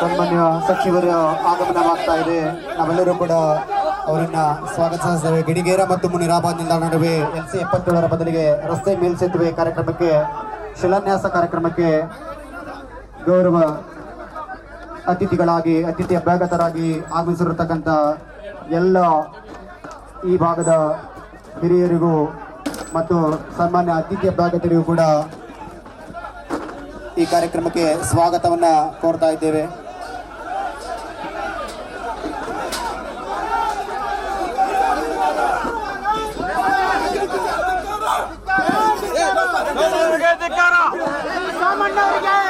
ಸನ್ಮಾನ್ಯ ಸಚಿವರ ಆಗಮನವಾಗ್ತಾ ಇದೆ. ನಾವೆಲ್ಲರೂ ಕೂಡ ಅವರನ್ನ ಸ್ವಾಗತಿಸಿದ್ದೇವೆ ಗಿಡಿಗೇರ ಮತ್ತು ಮುನಿರಾಬಾದ್ ನಿಲ್ದಾಣ ನಡುವೆ ಎಲ್ ಸಿ ಎಪ್ಪತ್ತೇಳರ ಬದಲಿಗೆ ರಸ್ತೆ ಮೇಲ್ಸೇತುವೆ ಕಾರ್ಯಕ್ರಮಕ್ಕೆ ಶಿಲಾನ್ಯಾಸ ಕಾರ್ಯಕ್ರಮಕ್ಕೆ ಗೌರವ ಅತಿಥಿಗಳಾಗಿ ಅತಿಥಿ ಅಭ್ಯಾಗತರಾಗಿ ಆಗಮಿಸಿರತಕ್ಕಂಥ ಎಲ್ಲ ಈ ಭಾಗದ ಹಿರಿಯರಿಗೂ ಮತ್ತು ಸನ್ಮಾನ್ಯ ಅತಿಥಿ ಅಭ್ಯಾಗತರಿಗೂ ಕೂಡ ಈ ಕಾರ್ಯಕ್ರಮಕ್ಕೆ ಸ್ವಾಗತವನ್ನ ಕೋರ್ತಾ ಇದ್ದೇವೆ. ಬಂದೆ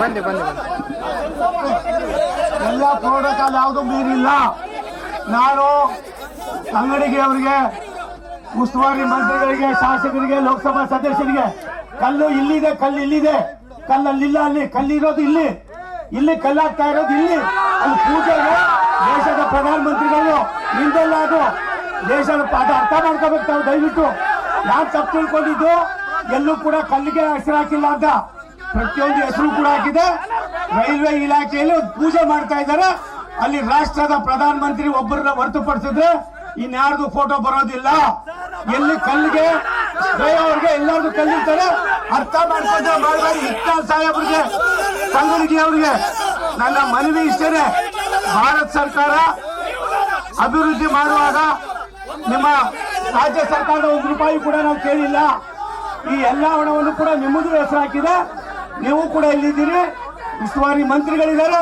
ಬಂದೆ ಬಂದೆ ಎಲ್ಲ ಪ್ರೋಟೋಕಾಲ್ ಯಾವುದು ಮೀರಿಲ್ಲ ನಾನು ಅಂಗಡಿಗೆ ಅವರಿಗೆ, ಉಸ್ತುವಾರಿ ಮಂತ್ರಿಗಳಿಗೆ, ಶಾಸಕರಿಗೆ, ಲೋಕಸಭಾ ಸದಸ್ಯರಿಗೆ, ಕಲ್ಲು ಇಲ್ಲಿದೆ ಕಲ್ಲು ಇಲ್ಲಿದೆ. ಕಲ್ಲಲ್ಲಿಲ್ಲ ಅಲ್ಲಿ ಕಲ್ಲಿರೋದು ಇಲ್ಲಿ. ಇಲ್ಲಿ ಕಲ್ಲಾಗ್ತಾ ಇರೋದು ಇಲ್ಲಿ. ಅಲ್ಲಿ ಪೂಜೆಗೆ ದೇಶದ ಪ್ರಧಾನಮಂತ್ರಿಗಳು ನಿಂದೆಲ್ಲ ಅದು. ದೇಶದ ಅದು ಅರ್ಥ ಮಾಡ್ಕೋಬೇಕು ತಾವು ದಯವಿಟ್ಟು. ನಾನು ತಪ್ಪು ತಿಳ್ಕೊಂಡಿದ್ದು, ಎಲ್ಲೂ ಕೂಡ ಕಲ್ಲಿಗೆ ಹೆಸರು ಹಾಕಿಲ್ಲ ಅಂತ. ಪ್ರತಿಯೊಂದು ಹೆಸರು ಕೂಡ ಹಾಕಿದೆ. ರೈಲ್ವೆ ಇಲಾಖೆಯಲ್ಲಿ ಒಂದು ಪೂಜೆ ಮಾಡ್ತಾ ಇದ್ದಾರೆ. ಅಲ್ಲಿ ರಾಷ್ಟ್ರದ ಪ್ರಧಾನ ಮಂತ್ರಿ ಒಬ್ಬರನ್ನ ಹೊರತುಪಡಿಸಿದ್ರೆ ಇನ್ಯಾರ್ದು ಫೋಟೋ ಬರೋದಿಲ್ಲ. ಎಲ್ಲಿ ಕಲ್ಲಿಗೆ ಅವ್ರಿಗೆ ಎಲ್ಲಾರ್ದು ಕಲ್ಲಿರ್ತಾರೆ. ಅರ್ಥ ಮಾಡ್ಕೊಂಡ್ರೆ ಮಾಡಬೇಡಿ ಅವ್ರಿಗೆ. ನನ್ನ ಮನವಿ ಇಷ್ಟೇನೆ. ಭಾರತ ಸರ್ಕಾರ ಅಭಿವೃದ್ಧಿ ಮಾಡುವಾಗ ನಿಮ್ಮ ರಾಜ್ಯ ಸರ್ಕಾರದ ಒಂದು ರೂಪಾಯಿ ಕೂಡ ನಾವು ಕೇಳಿಲ್ಲ. ಈ ಎಲ್ಲ ಹಣವನ್ನು ಕೂಡ ನಿಮ್ಮದು ಹೆಸರು ಹಾಕಿದೆ. ನೀವು ಕೂಡ ಇಲ್ಲಿದ್ದೀರಿ. ಉಸ್ತುವಾರಿ ಮಂತ್ರಿಗಳಿದ್ದಾರೆ,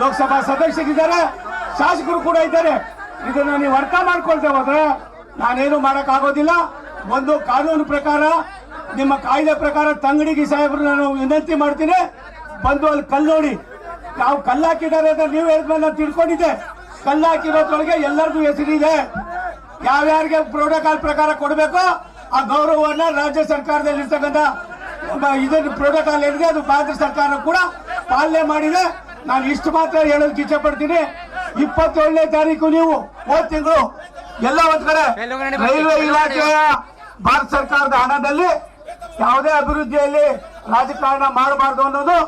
ಲೋಕಸಭಾ ಸದಸ್ಯರಿದ್ದಾರೆ, ಶಾಸಕರು ಕೂಡ ಇದ್ದಾರೆ. ಇದನ್ನ ನೀವು ಅರ್ಥ ಮಾಡ್ಕೊಳ್ತೇವೆ ಹೋದ್ರೆ ನಾನೇನು ಮಾಡಕ್ ಆಗೋದಿಲ್ಲ ಒಂದು ಕಾನೂನು ಪ್ರಕಾರ, ನಿಮ್ಮ ಕಾಯ್ದೆ ಪ್ರಕಾರ ತಂಗಡಿಗೆ ಸಾಹೇಬ್ರು ನಾನು ವಿನಂತಿ ಮಾಡ್ತೀನಿ. ಬಂದು ಅಲ್ಲಿ ಕಲ್ಲು ನೋಡಿ. ನಾವು ಕಲ್ಲಾಕಿದ್ದಾರೆ ಅಂತ ನೀವು ಹೇಳಿದ್ಮೇಲೆ ನಾನು ತಿಳ್ಕೊಂಡಿದ್ದೆ. ಕಲ್ಲಾಕಿರೋದ್ರೊಳಗೆ ಎಲ್ಲರಿಗೂ ಹೆಸರಿದೆ ಯಾವ್ಯಾರಿಗೆ ಪ್ರೋಟೋಕಾಲ್ ಪ್ರಕಾರ ಕೊಡಬೇಕು ಆ ಗೌರವವನ್ನ ರಾಜ್ಯ ಸರ್ಕಾರದಲ್ಲಿ ಇರ್ತಕ್ಕಂಥ ಇದನ್ನು ಪ್ರೋಟೋಕಾಲ್ ಏನಿದೆ ಅದು ಭಾರತ ಸರ್ಕಾರ ಕೂಡ ಪಾಲನೆ ಮಾಡಿದೆ. ನಾನು ಇಷ್ಟು ಮಾತ್ರ ಹೇಳೋದಕ್ಕೆ ಇಚ್ಛೆ ಪಡ್ತೀನಿ ಇಪ್ಪತ್ತೇಳನೇ ತಾರೀಕು ನೀವು ಹೋದ್ ತಿಂಗಳು ಎಲ್ಲ ಒಂದ್ ಕಡೆ ರೈಲ್ವೆ ಇಲಾಖೆಯ ಭಾರತ ಸರ್ಕಾರದ ಹಣದಲ್ಲಿ ಯಾವುದೇ ಅಭಿವೃದ್ಧಿಯಲ್ಲಿ ರಾಜಕಾರಣ ಮಾಡಬಾರ್ದು ಅನ್ನೋದು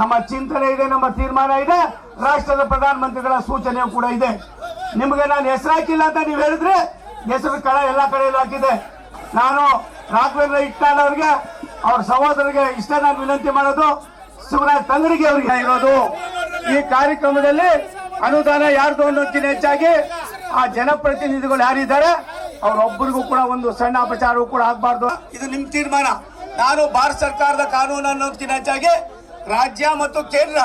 ನಮ್ಮ ಚಿಂತನೆ ಇದೆ, ನಮ್ಮ ತೀರ್ಮಾನ ಇದೆ. ರಾಷ್ಟ್ರದ ಪ್ರಧಾನಮಂತ್ರಿಗಳ ಸೂಚನೆ ಕೂಡ ಇದೆ. ನಿಮಗೆ ನಾನು ಹೆಸರು ಹಾಕಿಲ್ಲ ಅಂತ ನೀವು ಹೇಳಿದ್ರೆ ಹೆಸರು ಕಳ ಎಲ್ಲ ಕಡೆಯಲ್ಲೂ ಹಾಕಿದೆ. ನಾನು ರಾಘವೇಂದ್ರ ಇಟ್ನಾಳ್ ಅವರಿಗೆ ಅವ್ರ ಸಹೋದರಿಗೆ ಇಷ್ಟ ನಾನು ವಿನಂತಿ ಮಾಡೋದು ಶಿವರಾಜ್ ತಂಗಡಿಗೆ ಅವರಿಗೆ ಇರೋದು ಈ ಕಾರ್ಯಕ್ರಮದಲ್ಲಿ ಅನುದಾನ ಯಾರ್ದು ಅನ್ನೋದಕ್ಕಿಂತ ಹೆಚ್ಚಾಗಿ ಆ ಜನಪ್ರತಿನಿಧಿಗಳು ಯಾರಿದ್ದಾರೆ, ಅವರೊಬ್ಬರಿಗೂ ಕೂಡ ಒಂದು ಸಣ್ಣ ಅಪಚಾರವೂ ಕೂಡ ಆಗಬಾರ್ದು. ಇದು ನಿಮ್ ತೀರ್ಮಾನ. ನಾನು ಭಾರತ ಸರ್ಕಾರದ ಕಾನೂನು ಅನ್ನೋದಕ್ಕಿಂತ ಹೆಚ್ಚಾಗಿ ರಾಜ್ಯ ಮತ್ತು ಕೇಂದ್ರ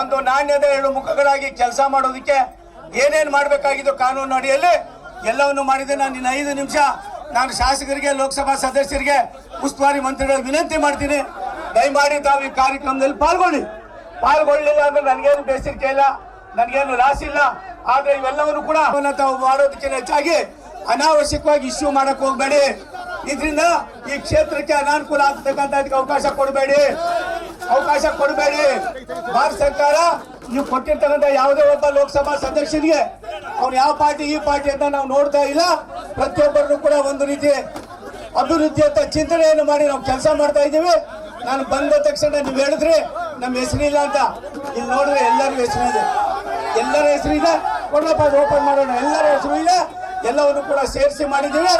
ಒಂದು ನಾಣ್ಯದ ಎರಡು ಮುಖಗಳಾಗಿ ಕೆಲಸ ಮಾಡೋದಕ್ಕೆ ಏನೇನು ಮಾಡಬೇಕಾಗಿದ್ದು ಕಾನೂನು ಅಡಿಯಲ್ಲಿ ಎಲ್ಲವನ್ನು ಮಾಡಿದೆ. ನಾನು ಇನ್ನು ಐದು ನಿಮಿಷ ನಾನು ಶಾಸಕರಿಗೆ, ಲೋಕಸಭಾ ಸದಸ್ಯರಿಗೆ ಉಸ್ತುವಾರಿ ಮಂತ್ರಿಗಳಿಗೆ ವಿನಂತಿ ಮಾಡ್ತೀನಿ. ದಯಮಾಡಿ ತಾವು ಈ ಕಾರ್ಯಕ್ರಮದಲ್ಲಿ ಪಾಲ್ಗೊಳ್ಳಿ. ಪಾಲ್ಗೊಳ್ಳಿಲ್ಲ ಅಂದ್ರೆ ನನಗೇನು ಬೇಸರಿಕೆ ಇಲ್ಲ, ನನಗೇನು ಲಾಸ್ ಇಲ್ಲ. ಆದ್ರೆ ಇವೆಲ್ಲವನ್ನು ಕೂಡ ತಾವು ಮಾಡೋದಕ್ಕಿಂತ ಹೆಚ್ಚಾಗಿ ಅನಾವಶ್ಯಕವಾಗಿ ಇಶ್ಯೂ ಮಾಡಕ್ ಹೋಗ್ಬೇಡಿ. ಇದರಿಂದ ಈ ಕ್ಷೇತ್ರಕ್ಕೆ ಅನಾನುಕೂಲ ಆಗ್ತಕ್ಕಂತ ಅವಕಾಶ ಕೊಡಬೇಡಿ. ಅವಕಾಶ ಕೊಡಬೇಡಿ. ಭಾರತ ಸರ್ಕಾರ ನೀವು ಕೊಟ್ಟಿರ್ತಕ್ಕಂಥ ಯಾವುದೇ ಒಬ್ಬ ಲೋಕಸಭಾ ಸದಸ್ಯರಿಗೆ ಅವ್ನು ಯಾವ ಪಾರ್ಟಿ, ಈ ಪಾರ್ಟಿ ಅಂತ ನಾವು ನೋಡ್ತಾ ಇಲ್ಲ. ಪ್ರತಿಯೊಬ್ಬರನ್ನು ಕೂಡ ಒಂದು ರೀತಿ ಅಭಿವೃದ್ಧಿ ಅಂತ ಚಿಂತನೆಯನ್ನು ಮಾಡಿ ನಾವು ಕೆಲಸ ಮಾಡ್ತಾ ಇದ್ದೀವಿ. ನಾನು ಬಂದ ತಕ್ಷಣ ನೀವು ಹೇಳಿದ್ರಿ, ನಮ್ಮ ಹೆಸರಿಲ್ಲ ಅಂತ. ಇಲ್ಲಿ ನೋಡಿದ್ರೆ ಎಲ್ಲರಿಗೂ ಹೆಸರಿದೆ ಎಲ್ಲರ ಹೆಸರಿದೆ ಕೊಡಪ್ಪ ಓಪನ್ ಮಾಡೋಣ. ಎಲ್ಲರ ಹೆಸರು ಇದೆ. ಎಲ್ಲವನ್ನು ಕೂಡ ಸೇರಿಸಿ ಮಾಡಿದ್ದೀವಿ.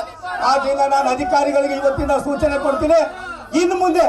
ಆದ್ರಿಂದ ನಾನು ಅಧಿಕಾರಿಗಳಿಗೆ ಇವತ್ತಿನ ಸೂಚನೆ ಕೊಡ್ತೀನಿ. ಇನ್ನು ಮುಂದೆ